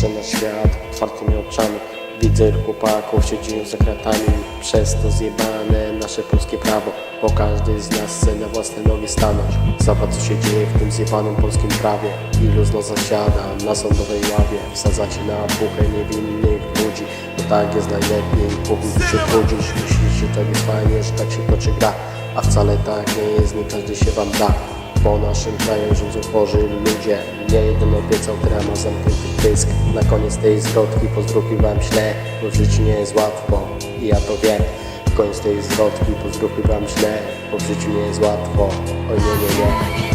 Patrzę na świat otwartymi oczami. Widzę chłopaków siedzą za kratami. Przez to zjebane nasze polskie prawo Bo każdy z nas chce na własne nogi stanąć. Zobacz co się dzieje w tym zjebanym polskim prawie. Ilu z nas zasiada na sądowej ławie? Wsadzacie na puchę niewinnych ludzi Bo tak jest najlepiej, powinien się budzić Myślicie, tak jest fajnie, że tak się toczy gra? A wcale tak nie jest, nie każdy się wam da po naszym kraju rządzą chorzy ludzie. Nie jeden obiecał, która ma zamknięty pysk. Na koniec tej zwrotki pozdrówki wam źle Bo w życiu nie jest łatwo i ja to wiem. Koniec tej zwrotki pozdrówki wam źle Bo w życiu nie jest łatwo. Oj nie, nie, nie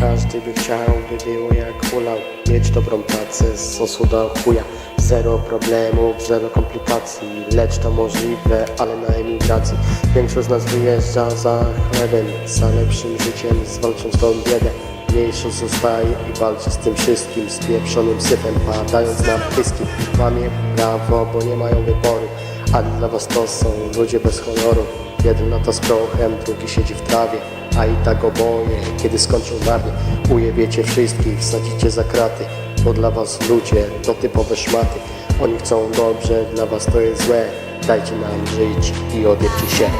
Każdy by chciał, by było jak hulał. Mieć dobrą pracę z osuda chuja. Zero problemów, zero komplikacji. Lecz to możliwe, ale na emigracji. Większość z nas wyjeżdża za chlebem. Za lepszym życiem, zwalcząc tą biedę. Mniejszość zostaje i walczy z tym wszystkim. Z pieprzonym syfem, padając na pyski Łamie prawo, bo nie mają wyboru. A dla was to są ludzie bez honoru Jeden lata z prochem, drugi siedzi w trawie A i tak oboje, kiedy skończą marnie Ujebiecie wszystkich, wsadzicie za kraty Bo dla was ludzie to typowe szmaty. Oni chcą dobrze, dla was to jest złe Dajcie nam żyć i odjebcie się